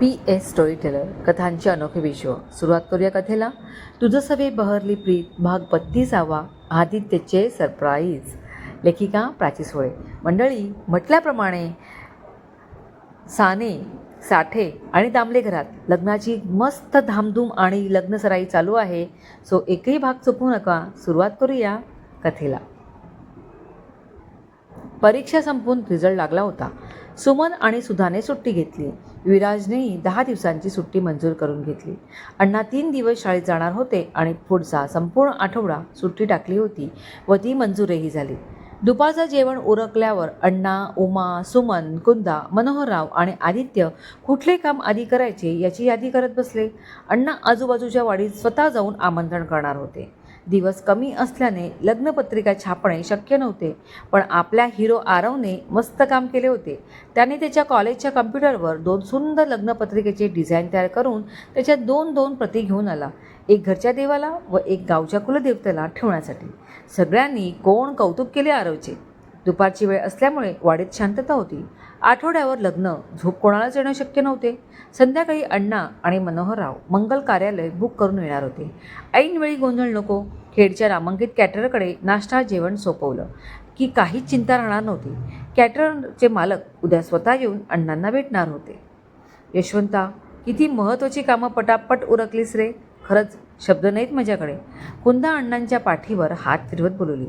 P S story teller कथांचे अनोखे विश्व. सुरुवात करूया कथेला. तुझं सवे बहरली प्रीत भाग बत्तीसावा आदित्यचे सरप्राईज. लेखिका प्राची सोळे. मंडळी म्हटल्याप्रमाणे साने साठे आणि दामले घरात लग्नाची मस्त धामधूम आणि लग्नसराई चालू आहे. सो एकही भाग चुकवू नका. सुरुवात करूया कथेला. परीक्षा संपून रिझल्ट लागला होता. सुमन आणि सुधाने सुट्टी घेतली. विराजनेही दहा दिवसांची सुट्टी मंजूर करून घेतली. अण्णा तीन दिवस शाळेत जाणार होते आणि पुढचा संपूर्ण आठवडा सुट्टी टाकली होती व ती मंजूरही झाली. दुपारचं जेवण उरकल्यावर अण्णा उमा सुमन कुंदा मनोहरराव आणि आदित्य कुठले काम आधी करायचे याची यादी करत बसले. अण्णा आजूबाजूच्या वाडीत स्वतः जाऊन आमंत्रण करणार होते. दिवस कमी असल्याने लग्नपत्रिका छापणे शक्य नव्हते. पण आपल्या हिरो आरवने मस्त काम केले होते. त्याने त्याच्या कॉलेजच्या कम्प्युटरवर दोन सुंदर लग्नपत्रिकेचे डिझाईन तयार करून त्याच्या दोन दोन प्रती घेऊन आला. एक घरच्या देवाला व एक गावच्या कुलदेवतेला ठेवण्यासाठी. सगळ्यांनी कोण कौतुक केले आरवचे? दुपारची वेळ असल्यामुळे वाडीत शांतता होती. आठवड्यावर लग्न झोप कोणालाच येणं शक्य नव्हते. संध्याकाळी अण्णा आणि मनोहरराव मंगल कार्यालय बुक करून येणार होते. ऐनवेळी गोंधळ नको. खेडच्या नामांकित कॅटरकडे नाश्ता जेवण सोपवलं. की काहीच चिंता राहणार नव्हती. कॅटरचे मालक उद्या स्वतः येऊन अण्णांना भेटणार होते. यशवंता किती महत्त्वाची कामं पटापट उरकलीस रे. खरंच शब्द नाहीत माझ्याकडे. कुंदा अण्णांच्या पाठीवर हात फिरवत बोलवली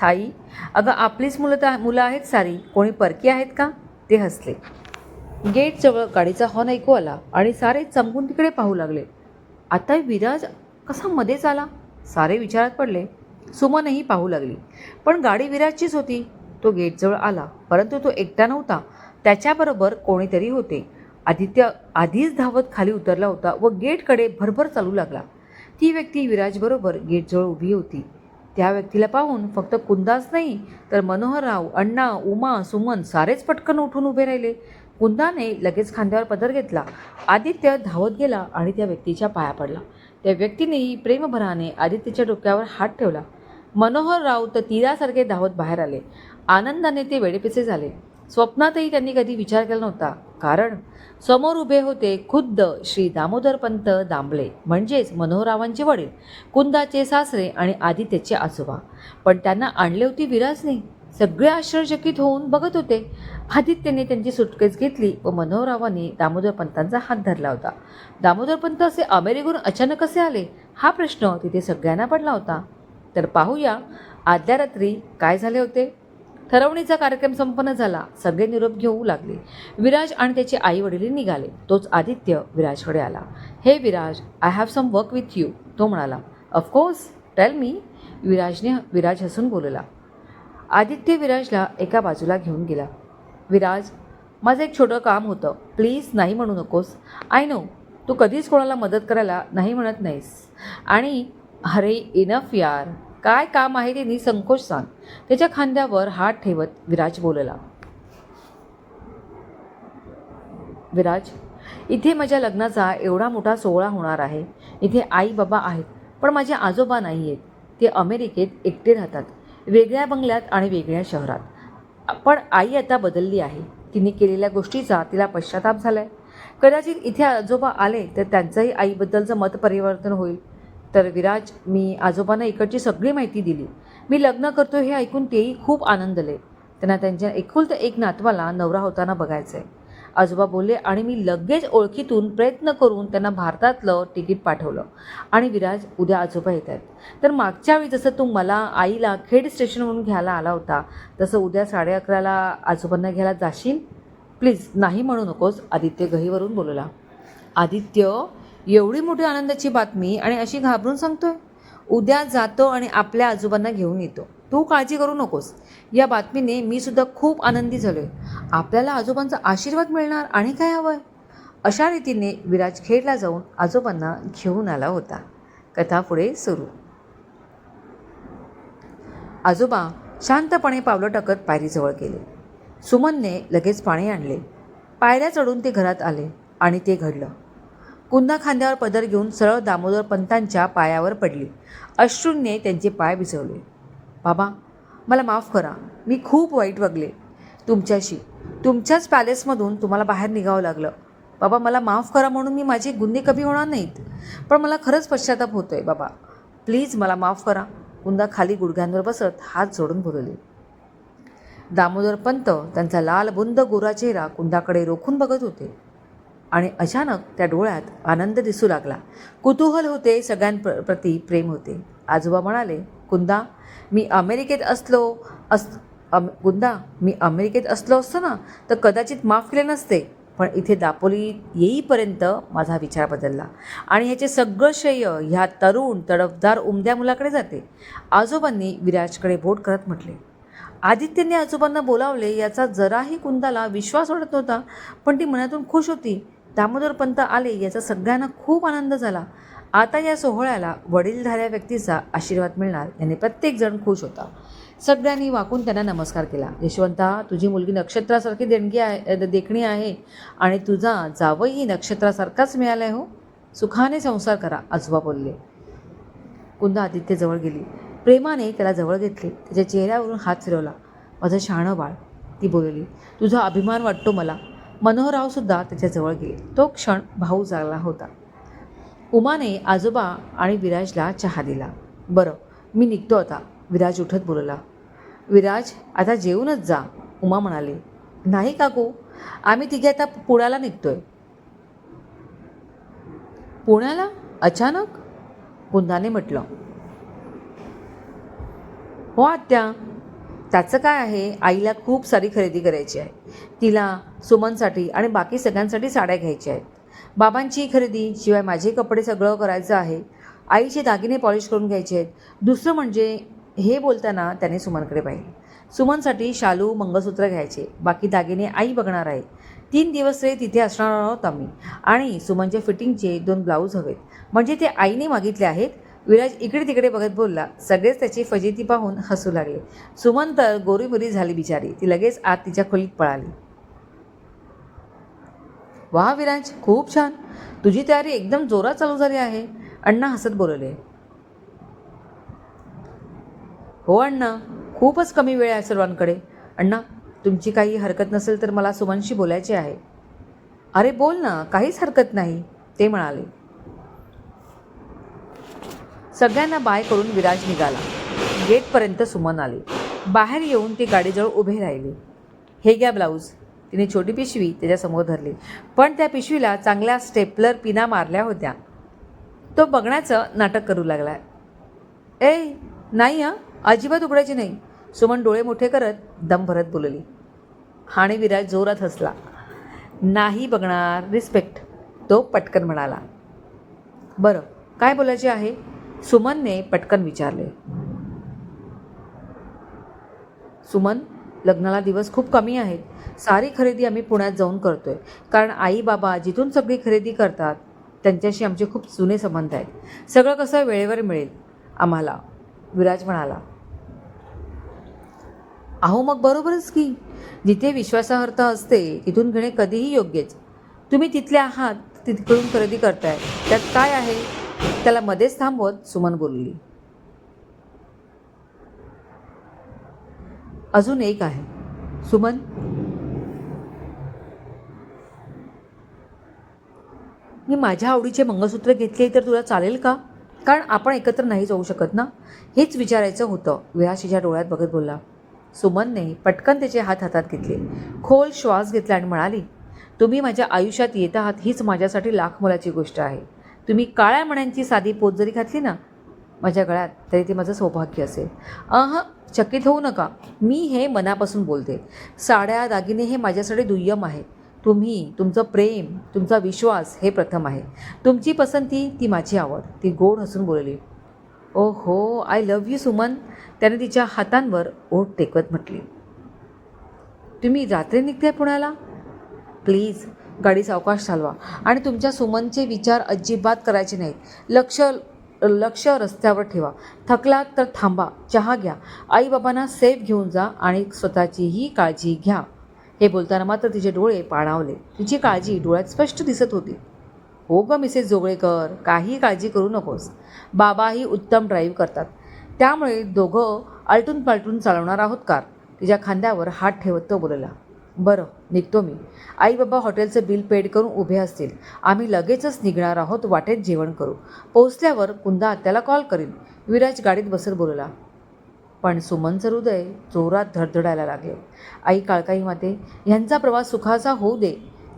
थाई अगं आपलीच मुलं तर मुलं आहेत सारी. कोणी परकी आहेत का? ते हसले. गेटजवळ गाडीचा हॉर्न ऐकू आला आणि सारे चमकून तिकडे पाहू लागले. आता विराज कसा मध्येच आला? सारे विचारात पडले. सुमनही पाहू लागली. पण गाडी विराजचीच होती. तो गेटजवळ आला परंतु तो एकटा नव्हता. त्याच्याबरोबर कोणीतरी होते. आदित्य आधीच धावत खाली उतरला होता व गेटकडे भरभर चालू लागला. ती व्यक्ती विराजबरोबर गेटजवळ उभी होती. त्या व्यक्तीला पाहून फक्त कुंदाच नाही तर मनोहरराव अण्णा उमा सुमन सारेच पटकन उठून उभे राहिले. कुंदाने लगेच खांद्यावर पदर घेतला. आदित्य धावत गेला आणि त्या व्यक्तीच्या पाया पडला. त्या व्यक्तीनेही प्रेमभराने आदित्यच्या डोक्यावर हात ठेवला. मनोहरराव तर तीरासारखे धावत बाहेर आले. आनंदाने ते वेडेपिसे झाले. स्वप्नातही त्यांनी कधी विचार केला नव्हता. कारण समोर उभे होते खुद्द श्री दामोदरपंत दामले म्हणजेच मनोहरावांचे वडील कुंदाचे सासरे आणि आदित्यचे आजोबा. पण त्यांना आणले होते विराजने सगळे आश्चर्यचकित होऊन बघत होते. आदित्यने त्यांची सुटकेस घेतली व मनोहरावांनी दामोदरपंतांचा हात धरला होता. दामोदरपंत असे अमेरिकेहून अचानक कसे आले? हा प्रश्न तिथे सगळ्यांना पडला होता. तर पाहूया आदल्या रात्री काय झाले होते? ठरवणीचा कार्यक्रम संपन्न झाला सगळे निरोप घेऊ लागले. विराज आणि त्याचे आई वडील निघाले. तोच आदित्य विराजकडे आला. Hey Viraj I have some work with you तो म्हणाला. ऑफकोर्स टेल मी विराजने विराज हसून बोलला. आदित्य विराजला एका बाजूला घेऊन गेला. विराज माझं एक छोटं काम होतं. प्लीज नाही म्हणू नकोस. आय नो तू कधीच कोणाला मदत करायला नाही म्हणत नाहीस. आणि अरे इनफ यार. काय काम आहे ते निसंकोच सांग. त्याच्या खांद्यावर हात ठेवत विराज बोलला. विराज इथे माझ्या लग्नाचा एवढा मोठा सोहळा होणार आहे. इथे आई बाबा आहेत पण माझे आजोबा नाही आहेत. ते अमेरिकेत एकटे राहतात वेगळ्या बंगल्यात आणि वेगळ्या शहरात. पण आई आता बदलली आहे. तिने केलेल्या गोष्टीचा तिला पश्चाताप झाला आहे कदाचित इथे आजोबा आले तर त्यांचंही आईबद्दलचं मत परिवर्तन होईल. तर विराज मी आजोबांना इकडची सगळी माहिती दिली. मी लग्न करतो हे ऐकून तेही खूप आनंदले. त्यांना त्यांच्या एकुलत एक नातवाला नवरा होताना बघायचं आहे आजोबा बोलले आणि मी लगेच ओळखीतून प्रयत्न करून त्यांना भारतातलं तिकीट पाठवलं. आणि विराज उद्या आजोबा येत आहेत. तर मागच्या वेळी जसं तू मला आईला खेड स्टेशनवरून घ्यायला आला होता तसं उद्या साडे अकराला आजोबांना घ्यायला जाशील? प्लीज नाही म्हणू नकोस आदित्य गहीवरून बोलला आदित्य एवढी मोठी आनंदाची बातमी आणि अशी घाबरून सांगतोय? उद्या जातो आणि आपल्या आजोबांना घेऊन येतो. तू काळजी करू नकोस. या बातमीने मी सुद्धा खूप आनंदी झालोय. आपल्याला आजोबांचा आशीर्वाद मिळणार आणि काय हवंय? अशा रीतीने विराज खेडला जाऊन आजोबांना घेऊन आला होता. कथा पुढे सुरू. आजोबा शांतपणे पावलं टाकत पायरीजवळ गेले. सुमनने लगेच पाणी आणले. पायऱ्या चढून ते घरात आले आणि ते घडलं. कुंदा खांद्यावर पदर घेऊन सरळ दामोदर पंतांच्या पायावर पडली. अश्रूंनी त्यांचे पाय भिजवले बाबा मला माफ करा. मी खूप वाईट वागले. तुमच्याशी तुमच्याच पॅलेसमधून तुम्हाला बाहेर निघावं लागलं. बाबा मला माफ करा म्हणून मी माझे गुन्हे कमी होणार नाहीत. पण मला खरंच पश्चाताप होतो आहे बाबा. प्लीज मला माफ करा. कुंदा खाली गुडघ्यांवर बसत हात जोडून बोलवले दामोदर पंत त्यांचा लाल बुंद गोरा चेहरा कुंदाकडे रोखून बघत होते. आणि अचानक त्या डोळ्यात आनंद दिसू लागला. कुतूहल होते सगळ्यांप्रती प्रेम होते. आजोबा म्हणाले कुंदा मी अमेरिकेत असलो अस अम कुंदा मी अमेरिकेत असलो असतो ना तर कदाचित माफ केले नसते. पण इथे दापोली येईपर्यंत माझा विचार बदलला. आणि ह्याचे सगळं श्रेय ह्या तरुण तडफदार उमद्या मुलाकडे जाते. आजोबांनी विराजकडे बोट करत म्हटले आदित्यने आजोबांना बोलावले याचा जराही कुंदाला विश्वास वाटत नव्हता पण ती मनातून खुश होती. दामोदरपंत आले याचा सगळ्यांना खूप आनंद झाला. आता या सोहळ्याला वडीलधाऱ्या व्यक्तीचा आशीर्वाद मिळणार याने प्रत्येकजण खुश होता. सगळ्यांनी वाकून त्यांना नमस्कार केला. यशवंता तुझी मुलगी नक्षत्रासारखी देणगी आहे देखणी आहे आणि तुझा जावईही नक्षत्रासारखाच मिळाला आहे हो. सुखाने संसार करा आजोबा बोलले. कुंदा आदित्यजवळ गेली. प्रेमाने त्याला जवळ घेतले. त्याच्या चेहऱ्यावरून हात फिरवला. माझं शहाणं बाळ ती बोलली. तुझा अभिमान वाटतो मला. मनोहररावसुद्धा त्याच्याजवळ गेले. तो क्षण भाऊ जागला होता. उमाने आजोबा आणि विराजला चहा दिला. बरं मी निघतो आता. विराज उठत बोलला. विराज आता जेवूनच जा उमा म्हणाले. नाही काकू आम्ही तिघे आता पुण्याला निघतोय. पुण्याला? अचानक? कुंदाने म्हटलं. हो आत्या. त्याचं काय आहे? आईला खूप सारी खरेदी करायची आहे. तिला सुमनसाठी आणि बाकी सगळ्यांसाठी साड्या घ्यायच्या आहेत. बाबांची खरेदी शिवाय माझे कपडे सगळं करायचं आहे. आईचे दागिने पॉलिश करून घ्यायचे आहेत. दुसरं म्हणजे हे बोलताना त्याने सुमनकडे पाहिले. सुमनसाठी शालू मंगळसूत्र घ्यायचे. बाकी दागिने आई बघणार आहे. तीन दिवस रे तिथे असणार आहोत आम्ही. आणि सुमनच्या फिटिंगचे दोन ब्लाऊज हवेत. म्हणजे ते आईने मागितले आहेत. विराज इकडे तिकडे बघत बोलला. सगळेच त्याची फजिती पाहून हसू लागले. सुमन तर गोरीमुरी झाली बिचारी. ती लगेच आत तिच्या खोलीत पळाली. वा विराज खूप छान. तुझी तयारी एकदम जोरात चालू झाली आहे. अण्णा हसत बोलले. हो अण्णा खूपच कमी वेळ आहे सर्वांकडे. अण्णा तुमची काही हरकत नसेल तर मला सुमनशी बोलायचे आहे. अरे बोल ना काहीच हरकत नाही ते म्हणाले. सगळ्यांना बाय करून विराज निघाला. गेटपर्यंत सुमन आली. बाहेर येऊन ती गाडीजवळ उभे राहिली. हे घ्या ब्लाऊज. तिने छोटी पिशवी त्याच्यासमोर धरली. पण त्या पिशवीला चांगल्या स्टेपलर पिना मारल्या होत्या. तो बघण्याचं नाटक करू लागला. ए नाही हां अजिबात उघडायची नाही. सुमन डोळे मोठे करत दम भरत बोलली. आणि विराज जोरात हसला. नाही बघणार रिस्पेक्ट तो पटकन म्हणाला. बरं काय बोलायचे आहे? सुमनने पटकन विचारले. सुमन लग्नाला दिवस खूप कमी आहेत. सारी खरेदी आम्ही पुण्यात जाऊन करतोय. कारण आई बाबा जिथून सगळी खरेदी करतात त्यांच्याशी आमचे खूप जुने संबंध आहेत. सगळं कसं वेळेवर मिळेल? आम्हाला विराज म्हणाला. अहो मग बरोबरच की. जिथे विश्वासार्हता असते तिथून घेणे कधीही योग्यच. तुम्ही तिथले आहात तिकडून खरेदी करताय. त्यात काय आहे? त्याला मध्येच थांबवत सुमन बोलली अजून एक आहे. सुमन मी माझ्या आवडीचे मंगळसूत्र घेतले तर तुला चालेल का? कारण आपण एकत्र नाही जाऊ शकत ना? हेच विचारायचं होतं. विराशीच्या डोळ्यात बघत बोलला सुमनने पटकन त्याचे हात हातात घेतले. खोल श्वास घेतला आणि म्हणाली तुम्ही माझ्या आयुष्यात येत आहात हीच माझ्यासाठी लाख मोलाची गोष्ट आहे. तुम्ही काळ्या मण्यांची साधी पोत जरी घातली ना माझ्या गळ्यात तरी ते माझं सौभाग्य असेल. अह चकित होऊ नका. मी हे मनापासून बोलते. साड्या दागिने हे माझ्यासाठी दुय्यम आहे. तुम्ही तुमचं प्रेम तुमचा विश्वास हे प्रथम आहे. तुमची पसंती ती माझी आवड. ती गोड हसून बोलली ओ हो आय लव्ह यू सुमन. त्याने तिच्या हातांवर ओठ टेकवत म्हटली तुम्ही रात्री निघते पुण्याला? प्लीज गाडी सावकाश चालवा. आणि तुमच्या सुमनचे विचार अजिबात करायचे नाहीत. लक्ष लक्ष रस्त्यावर ठेवा. थकलात तर थांबा. चहा घ्या. आईबाबांना सेफ घेऊन जा आणि स्वतःचीही काळजी घ्या. हे बोलताना मात्र तिचे डोळे पाणावले. तिची काळजी डोळ्यात स्पष्ट दिसत होती. हो ग मिसेस जोगळेकर. काही काळजी करू नकोस. बाबाही उत्तम ड्राईव्ह करतात. त्यामुळे दोघं आलटून पालटून चालवणार आहोत कार. तिच्या खांद्यावर हात ठेवत तो बोलला. बरं निघतो मी. आई बाबा हॉटेलचं बिल पेड करून उभे असतील. आम्ही लगेचच निघणार आहोत वाटेत जेवण करू. पोहोचल्यावर कुंदा त्याला कॉल करीन. विराज गाडीत बसत बोलला. पण सुमनचं हृदय जोरात धडधडायला लागले. आई काळकाई माते ह्यांचा प्रवास सुखाचा होऊ दे.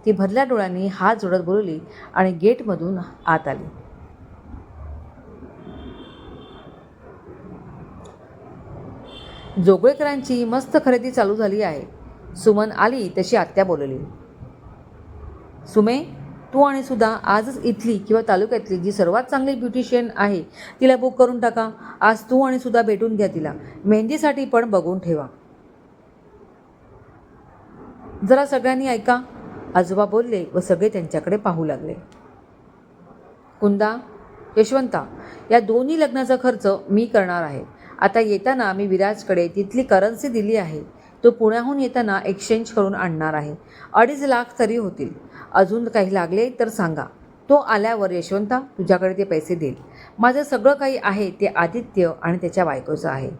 ती भरल्या डोळ्यांनी हात जोडत बोलली आणि गेटमधून आत आली. जोगळेकरांची मस्त खरेदी चालू झाली आहे. सुमन आली तशी आत्या बोलली. सुमे तू आणि सुद्धा आजच इथली किंवा तालुक्यातली जी सर्वात चांगली ब्युटिशियन आहे तिला बुक करून टाका. आज तू आणि सुद्धा भेटून घ्या तिला. मेहंदीसाठी पण बघून ठेवा. जरा सगळ्यांनी ऐका. आजोबा बोलले व सगळे त्यांच्याकडे पाहू लागले. कुंदा यशवंता या दोन्ही लग्नाचा खर्च मी करणार आहे. आता येताना मी विराजकडे तिथली करन्सी दिली आहे. तो पुण्याहून येताना एक्सचेंज करून आणणार आहे. अडीच लाख तरी होतील. अजून काही लागले तर सांगा. तो आल्यावर यशवंता तुझ्याकडे ते पैसे देईल. माझं सगळं काही आहे ते आदित्य आणि त्याच्या बायकोचं आहे.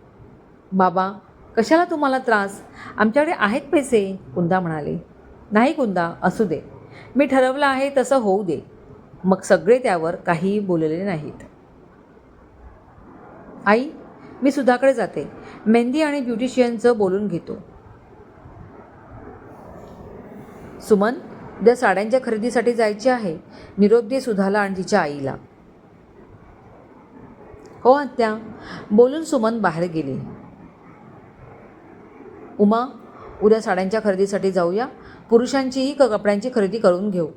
बाबा कशाला तुम्हाला त्रास? आमच्याकडे आहेत पैसे कुंदा म्हणाले. नाही कुंदा असू दे. मी ठरवलं आहे तसं होऊ दे. मग सगळे त्यावर काहीही बोललेले नाहीत. आई मी सुधाकडे जाते. मेहंदी आणि ब्युटिशियनचं बोलून घेतो. सुमन उद्या साड्यांच्या खरेदीसाठी जायचे आहे. निरोप दे सुधाला आणि तिच्या आईला. हो आत्या. बोलून सुमन बाहेर गेली. उमा उद्या साड्यांच्या खरेदीसाठी जाऊया. पुरुषांचीही क कपड्यांची खरेदी करून घेऊ.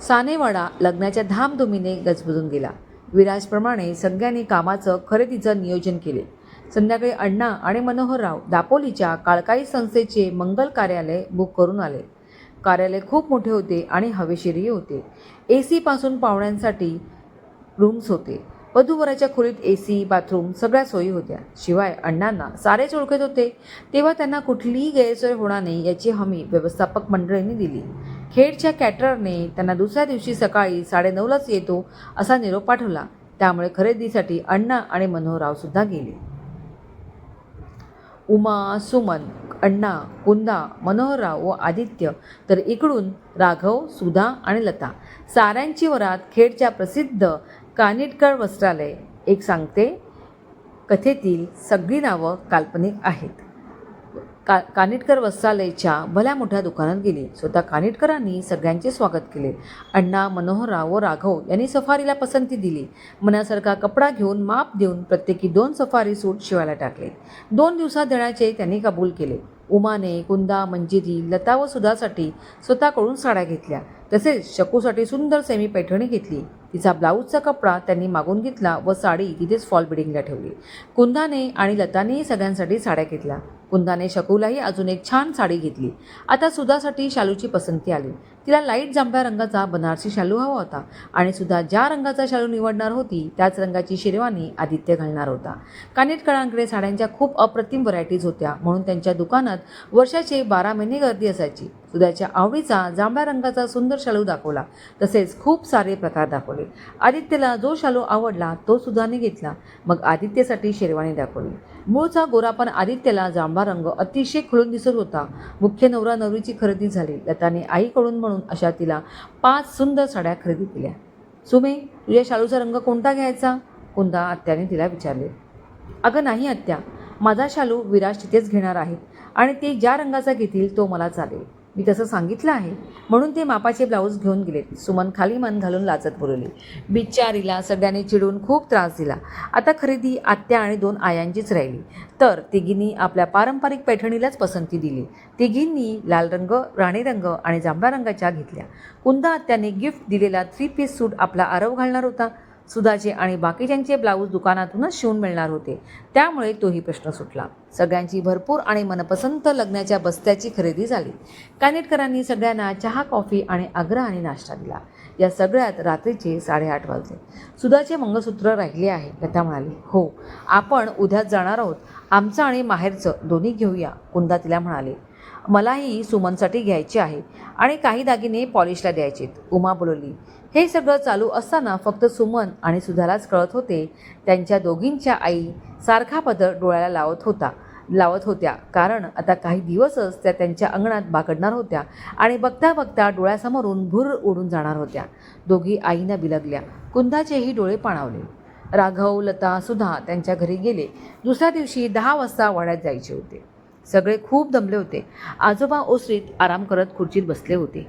सानेवाडा लग्नाच्या धामधुमीने गजबजून गेला. विराजप्रमाणे सगळ्यांनी कामाचं खरेदीचं नियोजन केले. संध्याकाळी अण्णा आणि मनोहरराव दापोलीच्या काळकाई संस्थेचे मंगल कार्यालय बुक करून आले. कार्यालय खूप मोठे होते आणि हवेशीरही होते. ए सीपासून पाहुण्यांसाठी रूम्स होते. वधूवराच्या खोलीत ए सी बाथरूम सगळ्या सोयी होत्या. शिवाय अण्णांना सारेच ओळखत होते. तेव्हा त्यांना कुठलीही गैरसोय होणार नाही याची हमी व्यवस्थापक मंडळींनी दिली. खेडच्या कॅटररने त्यांना दुसऱ्या दिवशी सकाळी साडेनऊलाच येतो असा निरोप पाठवला. त्यामुळे खरेदीसाठी अण्णा आणि मनोहररावसुद्धा गेले. उमा सुमन अण्णा कुंदा मनोहरराव व आदित्य. तर इकडून राघव सुधा आणि लता. साऱ्यांची वरात खेडच्या प्रसिद्ध कानिटकर वस्त्रालय. एक सांगते कथेतील सगळी नावं काल्पनिक आहेत. का कानिटकर वस्त्रालयच्या भल्या मोठ्या दुकानात गेली. स्वतः कानिटकरांनी सगळ्यांचे स्वागत केले. अण्णा मनोहरराव व राघव यांनी सफारीला पसंती दिली. मनासारखा कपडा घेऊन माप देऊन प्रत्येकी दोन सफारी सूट शिवायला टाकले. दोन दिवसात देण्याचे त्यांनी कबूल केले. उमाने कुंदा मंजिरी लता व सुधासाठी स्वतःकडून साड्या घेतल्या. तसेच शकूसाठी सुंदर सेमी पैठणी घेतली. तिचा ब्लाऊजचा कपडा त्यांनी मागून घेतला व साडी तिथेच फॉल बिडिंगला ठेवली. कुंदाने आणि लतानेही सगळ्यांसाठी साड्या घेतल्या. कुंदाने शकूलाही अजून एक छान साडी घेतली. आता सुधासाठी शालूची पसंती आली. तिला लाइट जांभळ्या रंगाचा बनारसी शालू हवा होता. आणि सुद्धा ज्या रंगाचा शालू निवडणार होती त्याच रंगाची शेरवानी आदित्य घालणार होता. कानेटकरांकडे साड्यांच्या खूप अप्रतिम व्हरायटीज होत्या म्हणून त्यांच्या दुकानात वर्षाचे बारा महिने गर्दी असायची. सुधाच्या आवडीचा जांभळ्या रंगाचा सुंदर शालू दाखवला. तसेच खूप सारे प्रकार दाखवले. आदित्यला जो शालू आवडला तो सुधाने घेतला. मग आदित्यसाठी शेरवानी दाखवली. मूळचा गोरापण आदित्यला जांभा रंग अतिशय खुलून दिसत होता. मुख्य नवरा नवरीची खरेदी झाली. लताने आईकडून म्हणून म्हणून अशा तिला पाच सुंदर साड्या खरेदी केल्या. सुमे तुझ्या शालूचा रंग कोणता घ्यायचा? कुंदा आत्याने तिला विचारले. अगं नाही आत्या माझा शालू विराज तिथेच घेणार आहेत आणि ते ज्या रंगाचा घेतील तो मला चालेल. मी तसं सांगितलं आहे. म्हणून ते मापाचे ब्लाऊज घेऊन गेले. सुमन खाली मन घालून लाचत बोलवली बिचारीला सगळ्यांनी चिडून खूप त्रास दिला. आता खरेदी आत्या आणि दोन आयांचीच राहिली. तर तिघींनी आपल्या पारंपरिक पैठणीलाच पसंती दिली. तिघींनी लाल रंग राणी रंग आणि जांभळ्या रंगाच्या घेतल्या. कुंदा आत्याने गिफ्ट दिलेला थ्री पीस सूट आपला आरव घालणार होता. सुधाचे आणि बाकीच्यांचे ब्लाऊज दुकानातूनच शिवून मिळणार होते. त्यामुळे तोही प्रश्न सुटला. सगळ्यांची भरपूर आणि मनपसंत लग्नाच्या बस्त्याची खरेदी झाली. कानेटकरांनी सगळ्यांना चहा कॉफी आणि आग्रह आणि नाश्ता दिला. या सगळ्यात रात्रीचे साडेआठ वाजले. सुधाचे मंगळसूत्र राहिले आहे. लता म्हणाली हो आपण उद्याच जाणार आहोत. आमचं आणि माहेरचं दोन्ही घेऊया कुंदा तिला म्हणाले. मलाही सुमनसाठी घ्यायचे आहे आणि काही दागिने पॉलिशला द्यायचेत. उमा बोलवली हे सगळं चालू असताना फक्त सुमन आणि सुधालाच कळत होते. त्यांच्या दोघींच्या आई सारखा पदर डोळ्याला लावत होता लावत होत्या. कारण आता काही दिवसच त्या त्यांच्या अंगणात बागडणार होत्या आणि बघता बघता डोळ्यासमोरून भूर उडून जाणार होत्या. दोघी आईना बिलगल्या. कुंदाचेही डोळे पाणावले. राघव लता सुधा त्यांच्या घरी गेले. दुसऱ्या दिवशी दहा वाजता वाड्यात जायचे होते. सगळे खूप दमले होते. आजोबा ओसरीत आराम करत खुर्चीत बसले होते.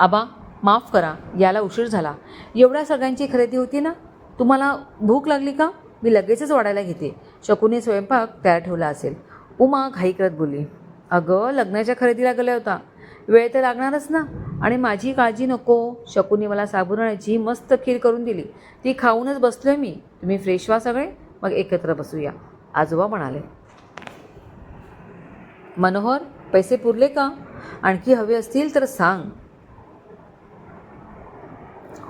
आबा माफ करा याला उशीर झाला. एवढ्या सगळ्यांची खरेदी होती ना? तुम्हाला भूक लागली का? मी लगेचच वाढायला घेते. शकूने स्वयंपाक तयार ठेवला असेल. उमा घाई करत बोलली अगं लग्नाच्या खरेदीला गेला होता. वेळ तर लागणारच ना? आणि माझी काळजी नको. शकूने मला साबुदाण्याची मस्त खीर करून दिली. ती खाऊनच बसलोय मी. तुम्ही फ्रेश व्हा सगळे. मग एकत्र बसूया. आजोबा म्हणाले. मनोहर पैसे पुरले का? आणखी हवे असतील तर सांग.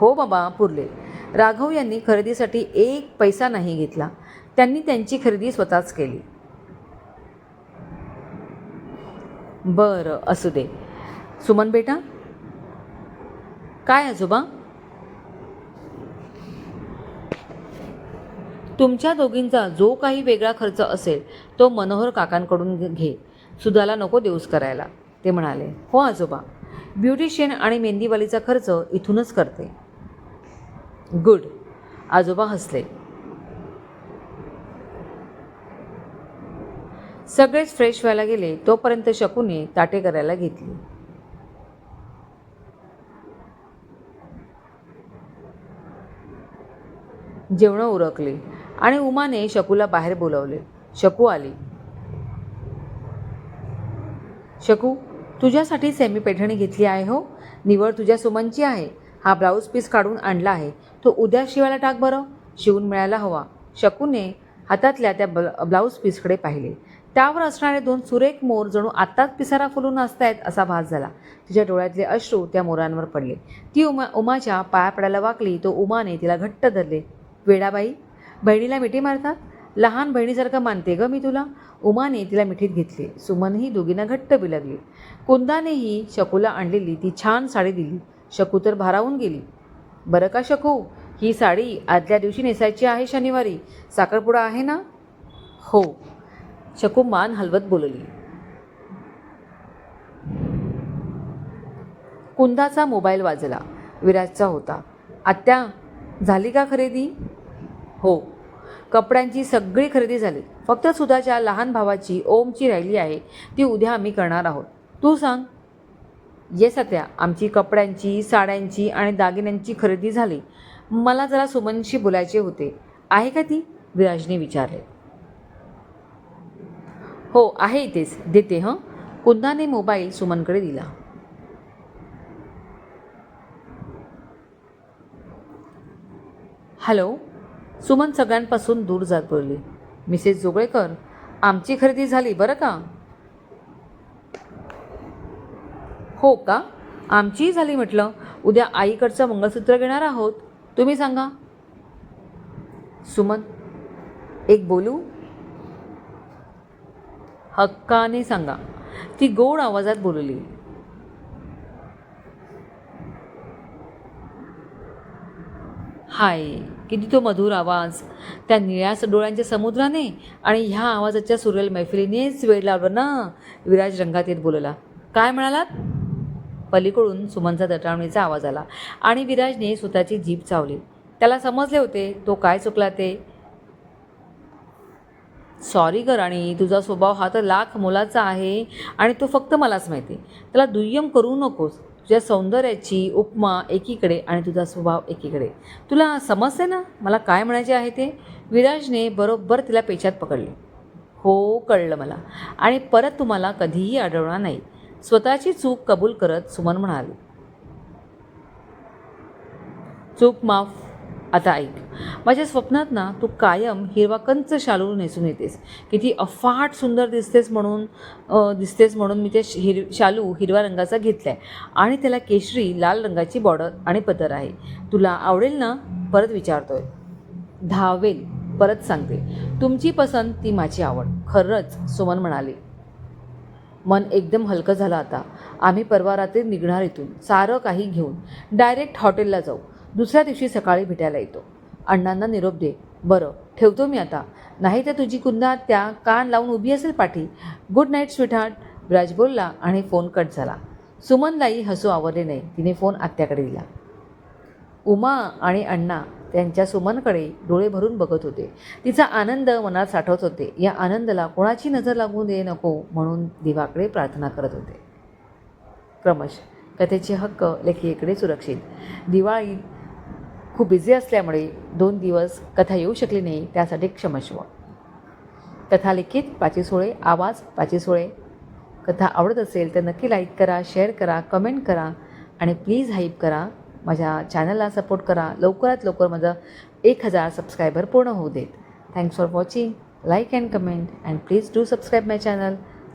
हो बाबा पुरले. राघव यांनी खरेदीसाठी एक पैसा नाही घेतला. त्यांनी त्यांची खरेदी स्वतःच केली. बरं असू दे. सुमन बेटा? काय आजोबा? तुमच्या दोघींचा जो काही वेगळा खर्च असेल तो मनोहर काकांकडून घे- सुधाला नको देऊस करायला. ते म्हणाले हो आजोबा. ब्युटिशियन आणि मेहंदीवालीचा खर्च इथूनच करते. गुड. आजोबा हसले. सगळेच फ्रेश व्हायला गेले तोपर्यंत शकूने ताटे करायला घेतली. जेवणं उरकली आणि उमाने शकूला बाहेर बोलावले. शकू आली. शकू तुझ्यासाठी सेमी पैठणी घेतली आहे हो. निवड तुझ्या सुमनची आहे. हा ब्लाऊज पीस काढून आणला आहे. तो उद्या शिवायला टाक बरं. शिवून मिळायला हवा. शकूने हातातल्या त्या ब्ल ब्लाऊज पीसकडे पाहिले. त्यावर असणारे दोन सुरेख मोर जणू आत्ताच पिसारा फुलून असतायत असा भास झाला. तिच्या डोळ्यातले अश्रू त्या मोरांवर पडले. ती उमा उमाच्या पाया पडायला वाकली. तो उमाने तिला घट्ट धरले. वेडाबाई बहिणीला मिठी मारतात? लहान बहिणीसारखं मानते ग मी तुला. उमाने तिला मिठीत घेतले. सुमनही दोघींना घट्ट बिलगली. कुंदानेही शकूला आणलेली ती छान साडी दिली. शकू तर भारावून गेली. बरं का शकू? ही साडी आदल्या दिवशी नेसायची आहे शनिवारी. साखरपुडा आहे ना? हो. शकू मान हलवत बोलली. कुंदाचा मोबाईल वाजला. विराजचा होता. आत्या झाली का खरेदी? हो. कपड्यांची सगळी खरेदी झाली. फक्त सुधाच्या लहान भावाची ओमची राहिली आहे. ती उद्या आम्ही करणार आहोत. तू सांग. ये सध्या आमची कपड्यांची साड्यांची आणि दागिन्यांची खरेदी झाली. मला जरा सुमनशी बोलायचे होते. आहे का ती? विराजने विचारले. हो आहे इथेच. देते हं? कुंदाने मोबाईल सुमनकडे दिला. हॅलो? सुमन सगळ्यांपासून दूर जात बोलली. मिसेस जोगळेकर आमची खरेदी झाली बरं का? हो का? आमचीही झाली म्हटलं. उद्या आईकडचं मंगळसूत्र घेणार आहोत. तुम्ही सांगा. सुमन एक बोलू? हक्काने सांगा. ती गोड आवाजात बोलली. हाय किती तो मधुर आवाज. त्या निळ्या डोळ्यांच्या समुद्राने आणि ह्या आवाजाच्या सुरेल मैफिलीनेच वेळ लावलं ना. विराज रंगात येत बोलला. काय म्हणालात? पलीकडून सुमनचा दटावणीचा आवाज आला. आणि विराजने स्वतःची जीभ चावली. त्याला समजले होते तो काय चुकला ते? सॉरी गराणी तुझा स्वभाव हा तर लाख मोलाचा आहे आणि तो फक्त मलाच माहिती. त्याला दुय्यम करू नकोस. तुझ्या सौंदर्याची उपमा एकीकडे आणि तुझा स्वभाव एकीकडे. तुला समजते ना? मला काय म्हणायचे आहे ते? विराजने बरोबर तिला पेचात पकडले. हो कळलं मला. आणि परत तुम्हाला कधीही आढळणार नाही. स्वतःची चूक कबूल करत सुमन म्हणाली चूक माफ. आता ऐक. माझ्या स्वप्नात ना तू कायम हिरवा कंच शालू नेसून येतेस. किती अफाट सुंदर दिसतेस म्हणून दिसतेस म्हणून मी ते श- हिर शालू हिरव्या रंगाचा घेतला आहे आणि त्याला केशरी लाल रंगाची बॉर्डर आणि पदर आहे. तुला आवडेल ना? परत विचारतोय. धावेल. परत सांगते. तुमची पसंत ती माझी आवड. खरंच सुमन म्हणाली. मन एकदम हलकं झालं आता. आम्ही परवा रात्री निघणार इथून. सारं काही घेऊन. डायरेक्ट हॉटेलला जाऊ. दुसऱ्या दिवशी सकाळी भेटायला येतो. अण्णांना निरोप दे. बरं ठेवतो मी आता. नाही तर तुझी कुंदा त्या कान लावून उभी असेल पाठी. गुड नाईट स्वीटहार्ट ब्राज बोलला आणि फोन कट झाला. सुमनलाही हसू आवरले नाही. तिने फोन आत्याकडे दिला. उमा आणि अण्णा त्यांच्या सुमनकडे डोळे भरून बघत होते. तिचा आनंद मनात साठवत होते. या आनंदाला कोणाची नजर लागू दे नको म्हणून देवाकडे प्रार्थना करत होते. क्रमश कथेचे हक्क लेखिकेकडे सुरक्षित. दिवाळी खूप बिझी असल्यामुळे दोन दिवस कथा येऊ शकली नाही त्यासाठी क्षमस्व. कथा लिखित पाची सोळे आवाज पाची सोळे. कथा आवडत असेल तर नक्की लाईक करा शेअर करा कमेंट करा आणि प्लीज हाईप करा. माझ्या चॅनलला सपोर्ट करा. लवकरात लवकर माझं एक हजार सबस्क्रायबर पूर्ण होऊ देत. Thanks for watching like and comment and please do subscribe my channel